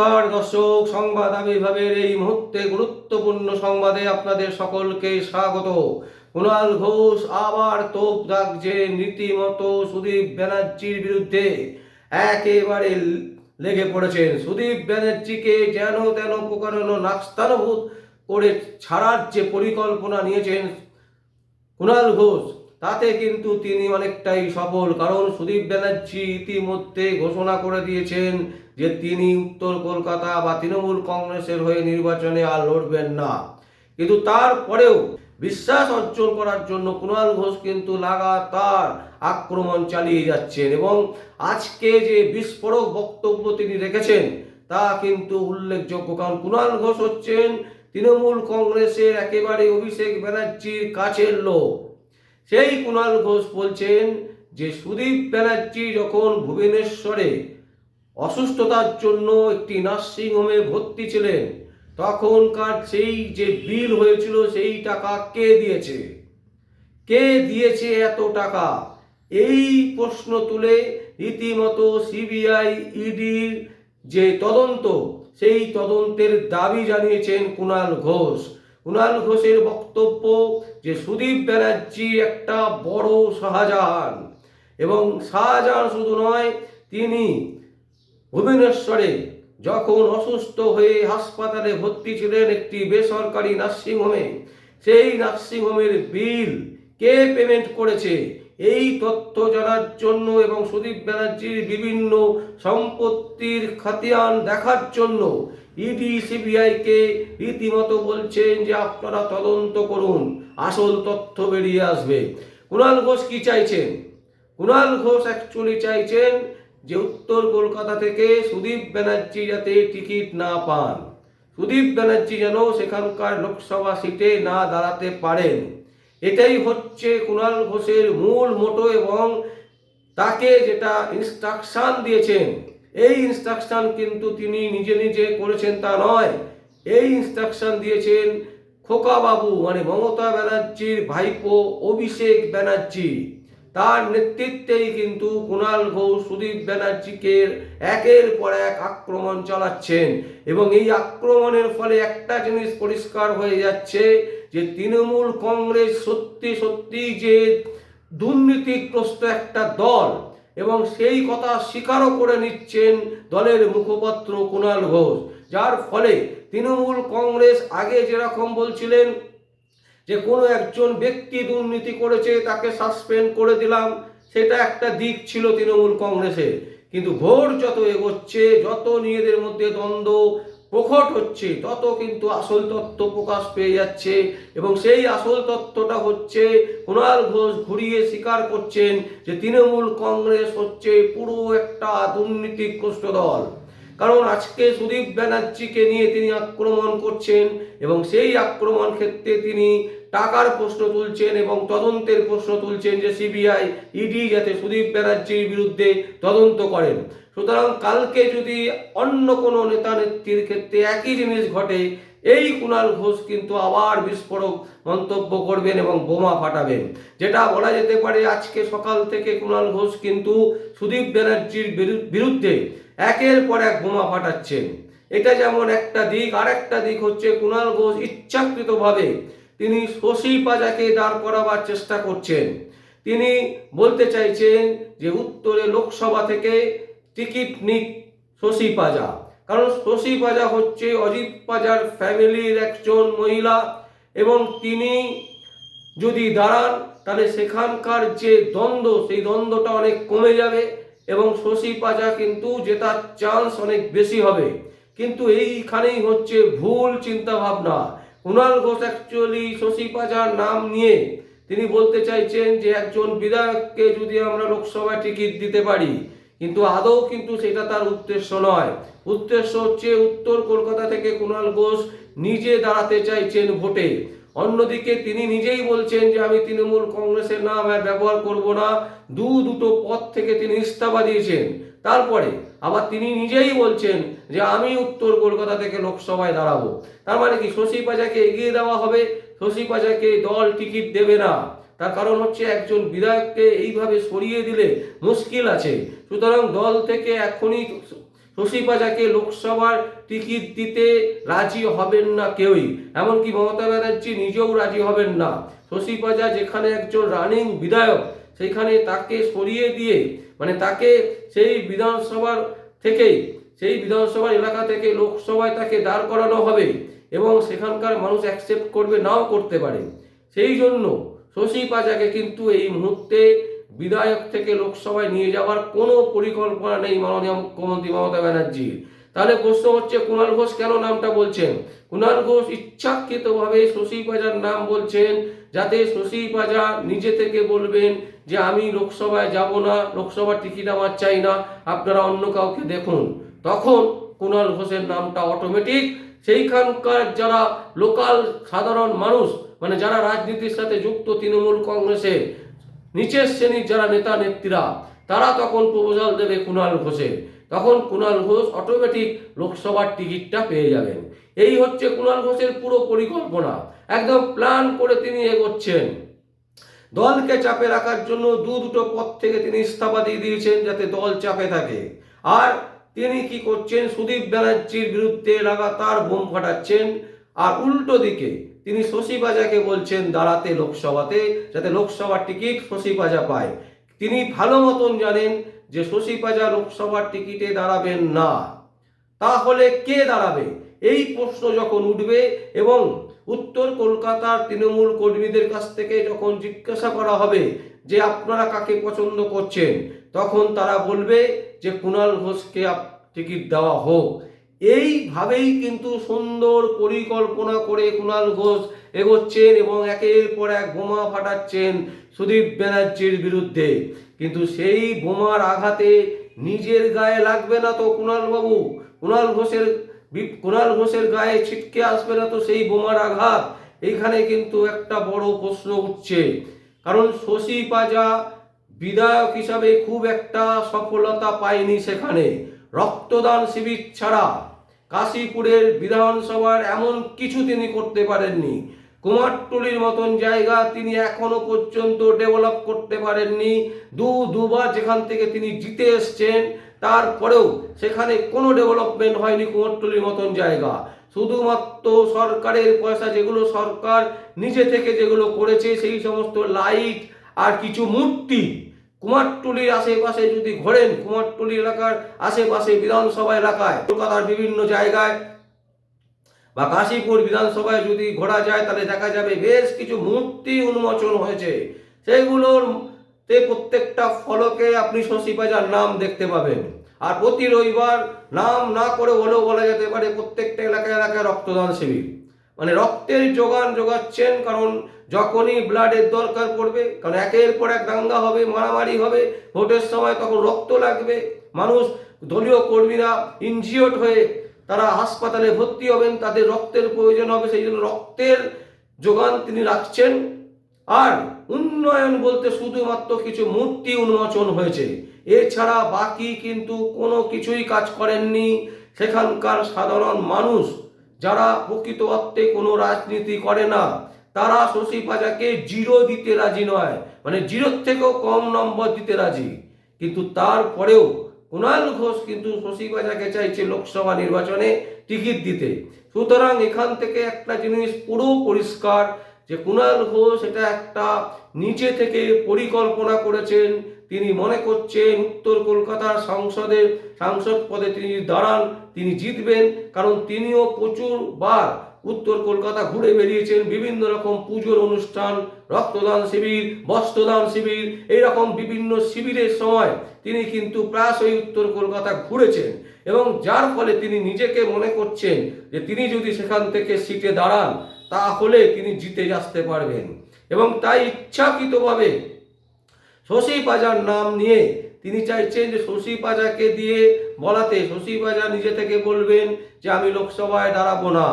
নমস্কার দর্শক, সংবাদ আবির্ভাবের এই মুহূর্তে গুরুত্বপূর্ণ সংবাদে আপনাদের সকলকে স্বাগত। কুণাল ঘোষ আবার তোপ দাগছে রীতিমতো সুদীপ ব্যানার্জির বিরুদ্ধে। একেবারে লেগে পড়েছেন সুদীপ ব্যানার্জিকে যেন তেন প্রকারণ নাস্তানুভূত করে ছাড়ার যে পরিকল্পনা নিয়েছেন কুণাল ঘোষ, তাতে কিন্তু তিনি অনেকটাই সফল। কারণ সুদীপ ব্যানার্জি ইতিমধ্যে ঘোষণা করে দিয়েছেন যে তিনি উত্তর কলকাতা বা তৃণমূল কংগ্রেসের হয়ে নির্বাচনে আর লড়বেন না। কিন্তু তারপরেও বিশ্বাস অর্জন করার জন্য কুণাল ঘোষ কিন্তু লাগাতার আক্রমণ চালিয়ে যাচ্ছেন এবং আজকে যে বিস্ফোরক বক্তব্য তিনি রেখেছেন, তা কিন্তু উল্লেখযোগ্য। কারণ কুণাল ঘোষ হচ্ছেন তৃণমূল কংগ্রেসের একেবারে অভিষেক ব্যানার্জির কাছের লোক। সেই কুণাল ঘোষ বলছেন যে, সুদীপ ব্যানার্জি যখন ভুবনেশ্বরে অসুস্থতার জন্য একটি নার্সিংহোমে ভর্তি ছিলেন। তখনকার সেই যে বিল হয়েছিল, সেই টাকা কে দিয়েছে? কে দিয়েছে এত টাকা? এই প্রশ্ন তুলে রীতিমতো সিবিআই ইডির যে তদন্ত, সেই তদন্তের দাবি জানিয়েছেন কুণাল ঘোষ। কুণাল ঘোষের বক্তব্য যে সুদীপ ব্যানার্জি একটা বড় শাহজাহান এবং শাহজাহান শুধু নয়, তিনি ভুবনেশ্বরে যখন অসুস্থ হয়ে হাসপাতালে ভর্তি ছিলেন একটি বেসরকারি নার্সিংহোমে, সেই নার্সিংহোমের বিল কে পেমেন্ট করেছে? এই তথ্য জানার জন্য এবং সুদীপ ব্যানার্জির বিভিন্ন সম্পত্তির খাতিয়ান দেখার জন্য ইডি সিবিআইকে রীতিমতো বলছেন যে আপনারা তদন্ত করুন, আসল তথ্য বেরিয়ে আসবে। কুণাল ঘোষ কি চাইছেন? কুণাল ঘোষ অ্যাকচুয়ালি চাইছেন যে উত্তর কলকাতা থেকে সুদীপ ব্যানার্জি যাতে টিকিট না পান। সুদীপ ব্যানার্জি যেন সেখানকার লোকসভা সিটে না দাঁড়াতে পারেন। এটাই হচ্ছে কুণাল ঘোষের মূল মোটো এবং তাকে যেটা ইনস্ট্রাকশন দিয়েছেন, এই ইনস্ট্রাকশন কিন্তু তিনি নিজে নিজে করেছেন তা নয়। এই ইনস্ট্রাকশন দিয়েছেন খোকা বাবু মানে মমতা ব্যানার্জির ভাইপো অভিষেক ব্যানার্জি। তার নেতৃত্বেই কিন্তু কুণাল ঘোষ, সুদীপ ব্যানার্জিকে একের পর এক আক্রমণ চালাচ্ছেন। এবং এই আক্রমণের ফলে একটা জিনিস পরিষ্কার হয়ে যাচ্ছে যে তৃণমূল কংগ্রেস সত্যি সত্যি যে দুর্নীতিগ্রস্ত একটা দল এবং সেই কথা স্বীকারও করে নিচ্ছেন দলের মুখপাত্র কুণাল ঘোষ। যার ফলে তৃণমূল কংগ্রেস আগে যেরকম বলছিলেন যে কোনো একজন ব্যক্তি দুর্নীতি করেছে, তাকে সাসপেন্ড করে দিলাম। সেটা একটা দিক ছিল তৃণমূল কংগ্রেসের কিন্তু ভোট যত এগোচ্ছে, যত নিজেদের মধ্যে দ্বন্দ্ব প্রকট হচ্ছে, তত কিন্তু আসল তত্ত্ব প্রকাশ পেয়ে যাচ্ছে। এবং সেই আসল তত্ত্বটা হচ্ছে কুণাল ঘোষ ঘুরিয়ে স্বীকার করছেন যে তৃণমূল কংগ্রেস হচ্ছে পুরো একটা দুর্নীতিগ্রস্ত দল। কারণ আজকে সুদীপ ব্যানার্জিকে নিয়ে তিনি আক্রমণ করছেন এবং সেই আক্রমণ ক্ষেত্রে তিনি টাকার প্রশ্ন তুলছেন এবং তদন্তের প্রশ্ন তুলছেন যে সিবিআই, ইডি যাতে সুদীপ ব্যানার্জির বিরুদ্ধে তদন্ত করেন। সুতরাং কালকে যদি অন্য কোনো নেতা নেত্রীর ক্ষেত্রে একই জিনিস ঘটে, এই কুণাল ঘোষ কিন্তু আবার বিস্ফোরক মন্তব্য করবেন এবং বোমা ফাটাবেন। যেটা বলা যেতে পারে আজকে সকাল থেকে কুণাল ঘোষ কিন্তু সুদীপ ব্যানার্জির বিরু- বিরুদ্ধে একের পর এক বোমা ফাটাচ্ছেন। এটা যেমন একটা দিক আর একটা দিক হচ্ছে কুণাল ঘোষ ইচ্ছাকৃতভাবে তিনি শশী পাজাকে দাঁড় করাবার চেষ্টা করছেন। তিনি বলতে চাইছেন যে উত্তরে লোকসভা থেকে টিকিট নিক শশী পাজা। কারণ শশী পাজা হচ্ছে অজিত পাজার ফ্যামিলির একজন মহিলা এবং তিনি যদি দাঁড়ান, তাহলে সেখানকার যে দ্বন্দ্ব, সেই দ্বন্দ্বটা অনেক কমে যাবে এবং শশী পাজা কিন্তু জেতার চান্স অনেক বেশি হবে। কিন্তু এইখানেই হচ্ছে ভুল চিন্তা ভাবনা কুণাল ঘোষ অ্যাকচুয়ালি শশী পাজার নাম নিয়ে তিনি বলতে চাইছেন যে একজন বিধায়ককে যদি আমরা লোকসভায় টিকিট দিতে পারি, কিন্তু আদৌ কিন্তু সেটা তার উদ্দেশ্য নয়। উদ্দেশ্য হচ্ছে উত্তর কলকাতা থেকে কুণাল ঘোষ নিজে দাঁড়াতে চাইছেন ভোটে। অন্যদিকে তিনি নিজেই বলছেন যে আমি তৃণমূল কংগ্রেসের নাম ব্যবহার করব না। দু দুটো পদ থেকে তিনি ইস্তফা দিয়েছেন। তারপরে আবার তিনি নিজেই বলছেন যে আমি উত্তর কলকাতা থেকে লোকসভায় দাঁড়াবো। তার মানে কি শশী পাজাকে এগিয়ে দেওয়া হবে? শশী পাজাকে দল টিকিট দেবে না। তার কারণ হচ্ছে একজন বিধায়ককে এইভাবে সরিয়ে দিলে মুশকিল আছে। সুতরাং দল থেকে এখনই শশী পাজাকে লোকসভার টিকিট দিতে রাজি হবেন না কেউই। এমনকি মমতা ব্যানার্জি নিজেও রাজি হবেন না। শশী পাজা যেখানে একজন রানিং বিধায়ক, সেখানে তাকে সরিয়ে দিয়ে মানে তাকে সেই বিধানসভার থেকেই, সেই বিধানসভার এলাকা থেকে লোকসভায় তাকে দাঁড় করানো হবে এবং সেখানকার মানুষ অ্যাকসেপ্ট করবে, নাও করতে পারে। সেই জন্য শশী পাজাকে কিন্তু এই মুহূর্তে বিধায়ক থেকে লোকসভায় নিয়ে যাওয়ার কোনো পরিকল্পনা নেই মাননীয় মুখ্যমন্ত্রী মমতা ব্যানার্জির। তাহলে প্রশ্ন হচ্ছে কুণাল ঘোষ কেন নামটা বলছেন? কুণাল ঘোষ ইচ্ছাকৃতভাবে শশী পাজার নাম বলছেন, যাতে শশী পাজা নিজে থেকে বলবেন যে আমি লোকসভায় যাব না, লোকসভার টিকিট আমার চাই না, আপনারা অন্য কাউকে দেখুন। তখন কুণাল ঘোষের নামটা অটোমেটিক সেইখানকার যারা লোকাল সাধারণ মানুষ মানে যারা রাজনীতির সাথে যুক্ত তৃণমূল কংগ্রেসের, নিচের শ্রেণির যারা নেতা, নেত্রীরা, তারা তখন প্রপোজাল দেবে কুণাল ঘোষের। তখন কুণাল ঘোষ অটোমেটিক লোকসভার টিকিটটা পেয়ে যাবেন। এই হচ্ছে কুণাল ঘোষের পুরো পরিকল্পনা। একদম প্ল্যান করে তিনি এগোচ্ছেন। দলকে চাপে রাখার জন্য দু দুটো পদ থেকে তিনি ইস্তফা দিয়ে দিয়েছেন যাতে দল চাপে থাকে। আর তিনি কি করছেন? সুদীপ ব্যানার্জির বিরুদ্ধে লাগাতার বোম ফাটাচ্ছেন। আর উল্টো দিকে তিনি শশী বাজাকে বলছেন, দাঁড়াতে লোকসভাতে, যাতে লোকসভার টিকিট শশী বাজা পায়। তিনি ভালো মতন জানেন যে শশী বাজা লোকসভার টিকিটে দাঁড়াবেন না। তাহলে কে দাঁড়াবে? এই প্রশ্ন যখন উঠবে এবং উত্তর কলকাতার তৃণমূল কর্মীদের কাছ থেকে যখন জিজ্ঞাসা করা হবে যে আপনারা কাকে পছন্দ করছেন, তখন তারা বলবে যে কুণাল ঘোষকে টিকিট দেওয়া হোক। এইভাবেই কিন্তু সুন্দর পরিকল্পনা করে কুণাল ঘোষ এগোচ্ছেন এবং একের পর এক বোমা ফাটাচ্ছেন সুদীপ ব্যানার্জির বিরুদ্ধে। কিন্তু সেই বোমার আঘাতে নিজের গায়ে লাগবে না তো কুণাল বাবু কুণাল ঘোষের কুণাল ঘোষের গায়ে ছিটকে আসবে না তো সেই বোমার আঘাত। এইখানে কিন্তু একটা বড় প্রশ্ন উঠছে। কারণ শশী পাজা বিধায়ক হিসাবে খুব একটা সফলতা পায়নি সেখানে। রক্তদান শিবির ছাড়া কাশীপুরের বিধানসভার এমন কিছু তিনি করতে পারেননি। কুমারটুলির মতন জায়গা তিনি এখনও পর্যন্ত ডেভেলপ করতে পারেননি। দু দুবার যেখান থেকে তিনি জিতে এসছেন তারপরেও সেখানে কোনো ডেভেলপমেন্ট হয়নি কুমারটুলির মতন জায়গা। শুধুমাত্র সরকারের পয়সা যেগুলো সরকার নিজে থেকে যেগুলো করেছে সেই সমস্ত লাইট আর কিছু মূর্তি কুমারটুলির আশেপাশে যদি ঘোরেন, কুমারটুলি এলাকার আশেপাশে বিধানসভা এলাকায়, কলকাতার বিভিন্ন জায়গায় বা কাশীপুর বিধানসভায় যদি ঘোরা যায়, তাহলে দেখা যাবে বেশ কিছু মূর্তি উন্মোচন হয়েছে। সেইগুলোর প্রত্যেকটা ফলকে আপনি শশী পাজার নাম দেখতে পাবেন। আর প্রতি রবিবার নাম না করে হলেও বলা যেতে পারে প্রত্যেকটা এলাকায় এলাকায় রক্তদান শিবির। মানে রক্তের যোগান যোগাচ্ছেন কারণ যখনই ব্লাডের দরকার পড়বে, কারণ একের পর এক দাঙ্গা হবে, মারামারি হবে, ভোটের সময় তখন রক্ত লাগবে। মানুষ, দলীয় কর্মীরা ইনজিওর্ড হয়ে তারা হাসপাতালে ভর্তি হবেন, তাদের রক্তের প্রয়োজন হবে, সেই জন্য রক্তের যোগান তিনি রাখছেন। আর উন্নয়ন বলতে শুধুমাত্র কিছু মূর্তি উন্মোচন হয়েছে। এছাড়া বাকি কিন্তু কোনো কিছুই কাজ করেননি সেখানকার সাধারণ মানুষ। যারা প্রকৃত অর্থে কোনো রাজনীতি করে না, তারা শশী পাজাকে জিরো দিতে রাজি নয় মানে জিরোর থেকেও কম নম্বর দিতে রাজি। কিন্তু তারপরেও কুণাল ঘোষ কিন্তু শশী পাজাকে চাইছে লোকসভা নির্বাচনে টিকিট দিতে। সুতরাং এখান থেকে একটা জিনিস পুরো পরিষ্কার যে কুণাল ঘোষ এটা একটা নিচে থেকে পরিকল্পনা করেছেন, তিনি মনে করছেন উত্তর কলকাতার সংসদে, সাংসদ পদে তিনি দাঁড়ান, তিনি জিতবেন, কারণ তিনিও প্রচুর বার উত্তর কলকাতা ঘুরে বেরিয়েছেন বিভিন্ন রকম পুজোর অনুষ্ঠান, রক্তদান শিবির, বস্ত্রদান শিবির, এইরকম বিভিন্ন শিবিরের সময় তিনি কিন্তু প্রায়শই উত্তর কলকাতা ঘুরেছেন এবং যার ফলে তিনি নিজেকে মনে করছেন যে তিনি যদি সেখান থেকে সিটে দাঁড়ান তাহলে তিনি জিতে আসতে পারবেন। এবং তাই ইচ্ছাকৃতভাবে শশী পাজার নাম নিয়ে তিনি চাইছেন যে শশী পাজাকে দিয়ে বলাতে, শশী পাজা নিজে থেকে বলবেন যে, আমি লোকসভায় দাঁড়াবো না।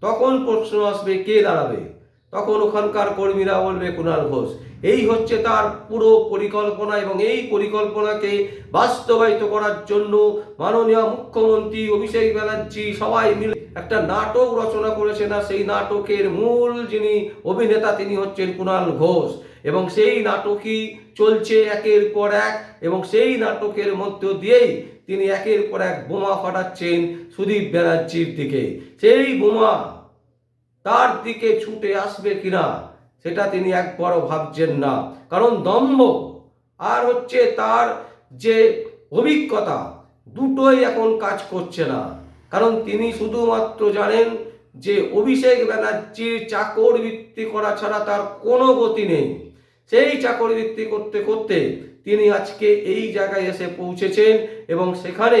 তখন প্রশ্ন আসবে, কে দাঁড়াবে? তখন ওখানকার কর্মীরা বলবে কুণাল ঘোষ, এই হচ্ছে তার পুরো পরিকল্পনা এবং এই পরিকল্পনাকে বাস্তবায়িত করার জন্য মাননীয় মুখ্যমন্ত্রী অভিষেক ব্যানার্জি সবাই মিলে একটা নাটক রচনা করেছেন আর সেই নাটকের মূল যিনি অভিনেতা তিনি হচ্ছেন কুণাল ঘোষ এবং সেই নাটকই চলছে একের পর এক এবং সেই নাটকের মধ্য দিয়েই তিনি একের পর এক বোমা ফাটাচ্ছেন সুদীপ ব্যানার্জির দিকে। সেই বোমা তার দিকে ছুটে আসবে কিনা, সেটা তিনি একবারও ভাবছেন না। কারণ দম্ভ আর হচ্ছে তার যে অভিজ্ঞতা, দুটোই এখন কাজ করছে না। কারণ তিনি শুধুমাত্র জানেন যে অভিষেক ব্যানার্জির চাকর বৃত্তি করা ছাড়া তার কোনো গতি নেই। সেই চাকর বৃত্তি করতে করতে তিনি আজকে এই জায়গায় এসে পৌঁছেছেন এবং সেখানে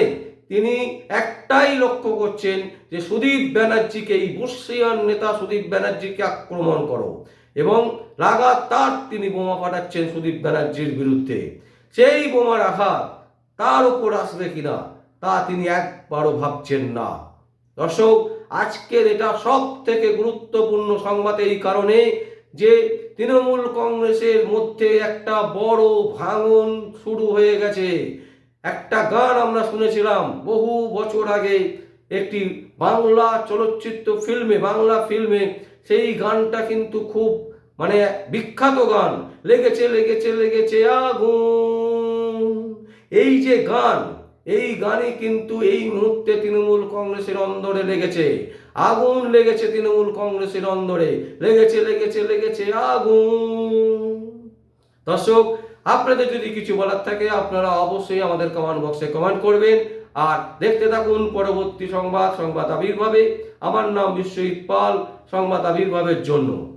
তিনি একটাই লক্ষ্য করছেন যে সুদীপ ব্যানার্জিকে, এই বর্ষিয়ান নেতা সুদীপ ব্যানার্জিকে আক্রমণ করো। এবং লাগাতার তিনি বোমা পাঠাচ্ছেন সুদীপ ব্যানার্জির বিরুদ্ধে। সেই বোমার আঘাত তার উপর আসবে কিনা, তা তিনি একবারও ভাবছেন না। দর্শক, আজকের এটা সব থেকে গুরুত্বপূর্ণ সংবাদ এই কারণে যে তৃণমূল কংগ্রেসের মধ্যে একটা বড় ভাঙন শুরু হয়ে গেছে। একটা গান আমরা শুনেছিলাম বহু বছর আগে একটি বাংলা চলচ্চিত্র ফিল্মে বাংলা ফিল্মে সেই গানটা কিন্তু খুব মানে বিখ্যাত গান। লেগেছে লেগেছে লেগেছে আগুন। এই যে গান, এই গানে কিন্তু এই মুহূর্তে তৃণমূল কংগ্রেসের অন্দরে লেগেছে। আগুন লেগেছে তৃণমূল কংগ্রেসের অন্দরে। লেগেছে লেগেছে লেগেছে আগুন। দর্শক আপনাদের যদি কিছু বলার থাকে, আপনারা অবশ্যই আমাদের কমেন্ট বক্সে কমেন্ট করবেন। আর দেখতে থাকুন পরবর্তী সংবাদ সংবাদ আবির্ভাবে। আমার নাম বিশ্বজিৎ পাল সংবাদ আবির্ভাবের জন্য।